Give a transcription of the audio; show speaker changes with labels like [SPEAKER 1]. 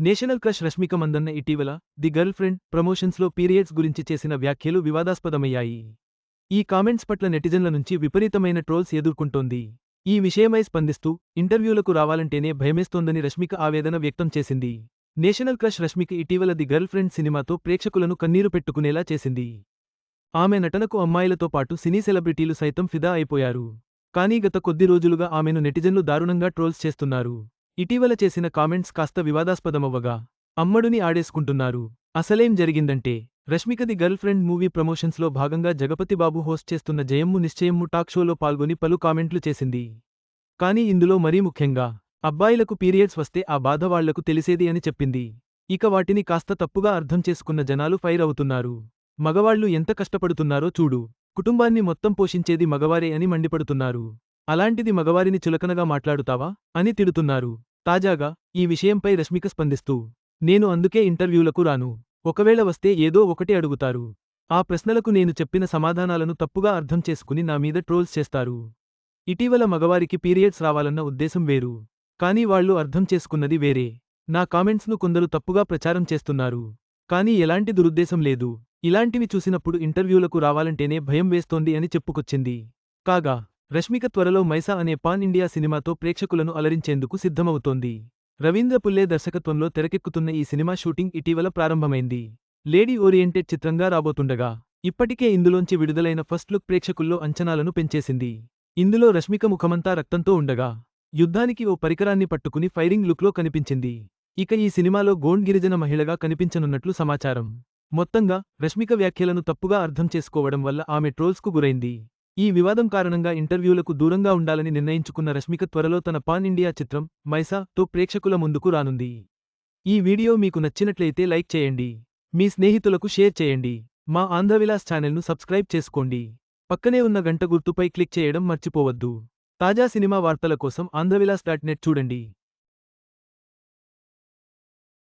[SPEAKER 1] National crush Rashmika Mandanna ఇటీవల the girlfriend ప్రమోషన్స్లో periods గురించి చేసిన వ్యాఖ్యలు వివాదాస్పదమయ్యాయి. ఈ కామెంట్స్ పట్ల నెటిజన్ల నుంచి విపరీతమైన ట్రోల్స్ ఎదుర్కొంటోంది. ఈ విషయమై స్పందిస్తూ ఇంటర్వ్యూలకు రావాలంటేనే భయమేస్తోందని రష్మిక ఆవేదన వ్యక్తం చేసింది. నేషనల్ క్రష్ రష్మిక ఇటీవల ది గర్ల్ ఫ్రెండ్ సినిమాతో ప్రేక్షకులను కన్నీరు పెట్టుకునేలా చేసింది. ఆమె నటనకు అమ్మాయిలతో పాటు సినీ సెలబ్రిటీలు సైతం ఫిదా అయిపోయారు. కానీ గత కొద్ది రోజులుగా ఆమెను నెటిజన్లు దారుణంగా ట్రోల్స్ చేస్తున్నారు. ఇటీవల చేసిన కామెంట్స్ కాస్త వివాదాస్పదమవ్వగా అమ్మడుని ఆడేసుకుంటున్నారు. అసలేం జరిగిందంటే రష్మికది గర్ల్ ఫ్రెండ్ మూవీ ప్రమోషన్స్లో భాగంగా జగపతి బాబు హోస్ట్ చేస్తున్న జయమ్ము నిశ్చయమ్ము టాక్ షోలో పాల్గొని పలు కామెంట్లు చేసింది. కానీ ఇందులో మరీ ముఖ్యంగా అబ్బాయిలకు పీరియడ్స్ వస్తే ఆ బాధ వాళ్ళకు తెలిసేది అని చెప్పింది. ఇక వాటిని కాస్త తప్పుగా అర్థం చేసుకున్న జనాలు ఫైర్ అవుతున్నారు. మగవాళ్ళు ఎంత కష్టపడుతున్నారో చూడు. కుటుంబాన్ని మొత్తం పోషించేది మగవారే అని మండిపడుతున్నారు. అలాంటిది మగవారిని చులకనగా మాట్లాడుతావా? అని తిడుతున్నారు. తాజాగా ఈ విషయంపై రష్మిక స్పందిస్తూ నేను అందుకే ఇంటర్వ్యూలకు రాను. ఒకవేళ వస్తే ఏదో ఒకటి అడుగుతారు. ఆ ప్రశ్నలకు నేను చెప్పిన సమాధానాలను తప్పుగా అర్థం చేసుకుని నా మీద ట్రోల్స్ చేస్తారు. ఇటీవల మగవారికి పీరియడ్స్ రావాలన్న ఉద్దేశం వేరు. కానీ వాళ్ళు అర్థం చేసుకున్నది వేరే. నా కామెంట్స్ను కొందరు తప్పుగా ప్రచారం చేస్తున్నారు. కానీ ఎలాంటి దురుద్దేశం లేదు. ఇలాంటివి చూసినప్పుడు ఇంటర్వ్యూలకు రావాలంటేనే భయం వేస్తోంది అని చెప్పుకొచ్చింది. కాగా రష్మిక త్వరలో మైసా అనే పాన్ ఇండియా సినిమాతో ప్రేక్షకులను అలరించేందుకు సిద్ధమవుతోంది. రవీంద్ర పుల్లే దర్శకత్వంలో తెరకెక్కుతున్న ఈ సినిమా షూటింగ్ ఇటీవల ప్రారంభమైంది. లేడీ ఓరియంటెడ్ చిత్రంగా రాబోతుండగా ఇప్పటికే ఇందులోంచి విడుదలైన ఫస్ట్ లుక్ ప్రేక్షకుల్లో అంచనాలను పెంచేసింది. ఇందులో రష్మిక ముఖమంతా రక్తంతో ఉండగా యుద్ధానికి ఓ పరికరాన్ని పట్టుకుని ఫైరింగ్ లుక్లో కనిపించింది. ఇక ఈ సినిమాలో గోండ్ గిరిజన మహిళగా కనిపించనున్నట్లు సమాచారం. మొత్తంగా రష్మిక వ్యాఖ్యలను తప్పుగా అర్థం చేసుకోవడం వల్ల ఆమె ట్రోల్స్కు గురైంది. ఈ వివాదం కారణంగా ఇంటర్వ్యూలకు దూరంగా ఉండాలని నిర్ణయించుకున్న రష్మిక త్వరలో తన పాన్ ఇండియా చిత్రం మైసా తో ప్రేక్షకుల ముందుకు రానుంది. ఈ వీడియో మీకు నచ్చినట్లయితే లైక్ చేయండి. మీ స్నేహితులకు షేర్ చేయండి. మా ఆంధ్రవిలాస్ ఛానల్ను సబ్స్క్రైబ్ చేసుకోండి. పక్కనే ఉన్న గంట గుర్తుపై క్లిక్ చేయడం మర్చిపోవద్దు. తాజా సినిమా వార్తల కోసం ఆంధ్రవిలాస్ డాట్ నెట్ చూడండి.